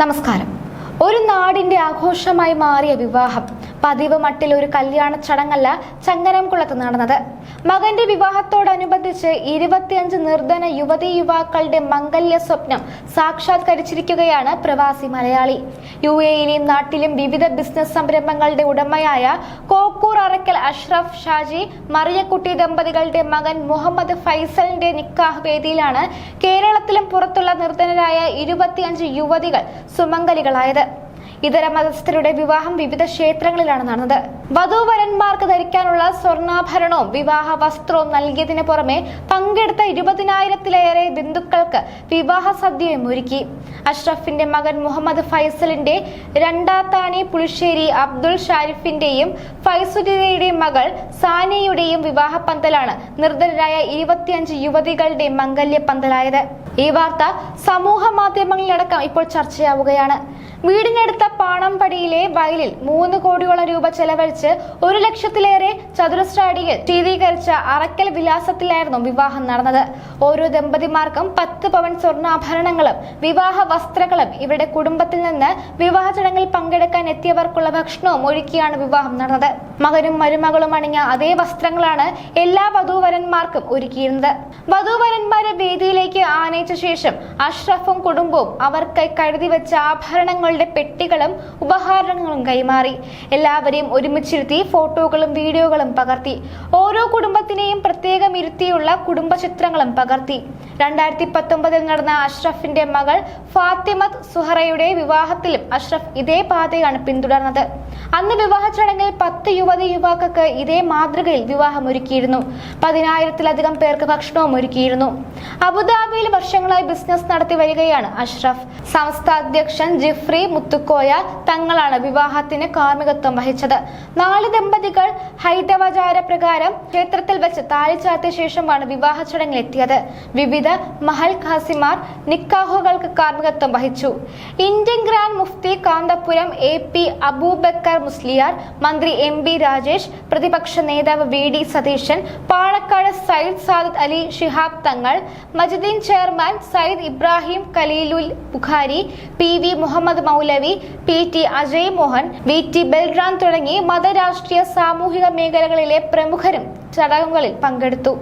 നമസ്കാരം. ഒരു നാടിന്റെ ആഘോഷമായി മാറിയ വിവാഹം. പതിവ് മട്ടിൽ ഒരു കല്യാണ ചടങ്ങല്ല ചങ്ങരംകുളത്ത് നടന്നത്. മകന്റെ വിവാഹത്തോടനുബന്ധിച്ച് ഇരുപത്തിയഞ്ച് നിർധന യുവതി യുവാക്കളുടെ മംഗല്യ സ്വപ്നം സാക്ഷാത്കരിച്ചിരിക്കുകയാണ് പ്രവാസി മലയാളി. യു എയിലെയും നാട്ടിലും വിവിധ ബിസിനസ് സംരംഭങ്ങളുടെ ഉടമയായ കോക്കൂർ അറക്കൽ അഷ്റഫ് ഷാജി മറിയക്കുട്ടി ദമ്പതികളുടെ മകൻ മുഹമ്മദ് ഫൈസലിന്റെ നിക്കാഹ് വേദിയിലാണ് കേരളത്തിലും പുറത്തുള്ള നിർധനരായ ഇരുപത്തിയഞ്ച് യുവതികൾ സുമംഗലികളായത്. ഇതര മതസ്ഥരുടെ വിവാഹം വിവിധ ക്ഷേത്രങ്ങളിലാണ് നടന്നത്. വധൂവരന്മാർക്ക് ധരിക്കാനുള്ള സ്വർണാഭരണവും വിവാഹ വസ്ത്രവും നൽകിയതിനു പുറമെ പങ്കെടുത്ത ഇരുപതിനായിരത്തിലേറെ ബന്ധുക്കൾക്ക് വിവാഹ സദ്യയും ഒരുക്കി. അഷ്റഫിന്റെ മകൻ മുഹമ്മദ് ഫൈസലിന്റെ രണ്ടാത്താണി പുളിശ്ശേരി അബ്ദുൾ ഷാരിഫിന്റെയും ഫൈസുദ്ദീനയുടെയും മകൾ സാനിയുടെയും വിവാഹ പന്തലാണ് നിർധനരായ ഇരുപത്തിയഞ്ച് യുവതികളുടെ മംഗല്യ പന്തലായത്. ഈ വാർത്ത സമൂഹ മാധ്യമങ്ങളിലടക്കം ഇപ്പോൾ ചർച്ചയാവുകയാണ്. വീടിനടുത്ത പാണമ്പടിയിലെ വയലിൽ മൂന്ന് കോടിയോളം രൂപ ചെലവഴിച്ച് ഒരു ലക്ഷത്തിലേറെ ചതുരശ്ര അടിയിൽ ശീതീകരിച്ച അറക്കൽ വിലാസത്തിലായിരുന്നു വിവാഹം നടന്നത്. ഓരോ ദമ്പതിമാർക്കും പത്ത് പവൻ സ്വർണാഭരണങ്ങളും വിവാഹ വസ്ത്രങ്ങളും ഇവരുടെ കുടുംബത്തിൽ നിന്ന് വിവാഹ ചടങ്ങിൽ പങ്കെടുക്കാൻ എത്തിയവർക്കുള്ള ഭക്ഷണവും ഒരുക്കിയാണ് വിവാഹം നടന്നത്. മകനും മരുമകളും അണിഞ്ഞ അതേ വസ്ത്രങ്ങളാണ് എല്ലാ വധൂവരന്മാർക്കും ഒരുക്കിയിരുന്നത്. വധൂവരന്മാരെ വേദിയിലേക്ക് ആനയിച്ച ശേഷം അഷ്റഫും കുടുംബവും അവർക്കായി കരുതി വെച്ച ആഭരണങ്ങളുടെ പെട്ടികളും ഉപഹാരങ്ങളും കൈമാറി. എല്ലാവരെയും ഒരുമിച്ചിരുത്തി ഫോട്ടോകളും വീഡിയോകളും പകർത്തി. ഓരോ കുടുംബത്തിനെയും പ്രത്യേകം ഇരുത്തിയുള്ള കുടുംബ ചിത്രങ്ങളും പകർത്തി. രണ്ടായിരത്തി പത്തൊമ്പതിൽ നടന്ന അഷ്റഫിന്റെ മകൾ ഫാത്തിമത് സുഹറയുടെ വിവാഹത്തിലും അഷ്റഫ് ഇതേ പാതയാണ് പിന്തുടർന്നത്. അന്ന് വിവാഹ ചടങ്ങിൽ പത്ത് യുവതി യുവാക്കൾക്ക് ഇതേ മാതൃകയിൽ വിവാഹം ഒരുക്കിയിരുന്നു. പതിനായിരത്തിലധികം പേർക്ക് ഭക്ഷണവും ഒരുക്കിയിരുന്നു. അബുദാബിയിൽ വർഷങ്ങളായി ബിസിനസ് നടത്തി വരികയാണ് അഷ്റഫ്. സംസ്ഥാന അധ്യക്ഷൻ ജിഫ്രി മുത്തുക്കോയ തങ്ങളാണ് വിവാഹത്തിന് കാർമ്മികത്വം വഹിച്ചത്. നാല് ദമ്പതികൾ ഹൈദവാചാര പ്രകാരം ക്ഷേത്രത്തിൽ വെച്ച് താലി ചാർത്തിയ ശേഷമാണ് വിവാഹ ചടങ്ങിൽ എത്തിയത്. വിവിധ മഹൽ ഖാസിമാർ നിക്കാഹുകൾക്ക് കാർമ്മികത്വം വഹിച്ചു. Indian grand mufti Kanthapuram A P Aboobacker Musliyar മന്ത്രി എം ബി രാജേഷ് പ്രതിപക്ഷ നേതാവ് V D Satheesan Palakkad Sayyid Sadath Ali Shihab Thangal Majuddeen chairman Sayyid Ibrahim Khaleelul Bukhari P V Muhammad Moulavi P T Ajay Mohan V T Balram തുടങ്ങി മതരാഷ്ട്രീയ സാമൂഹിക മേഖലകളിലെ പ്രമുഖരും ചടങ്ങുകളിൽ പങ്കെടുത്തു.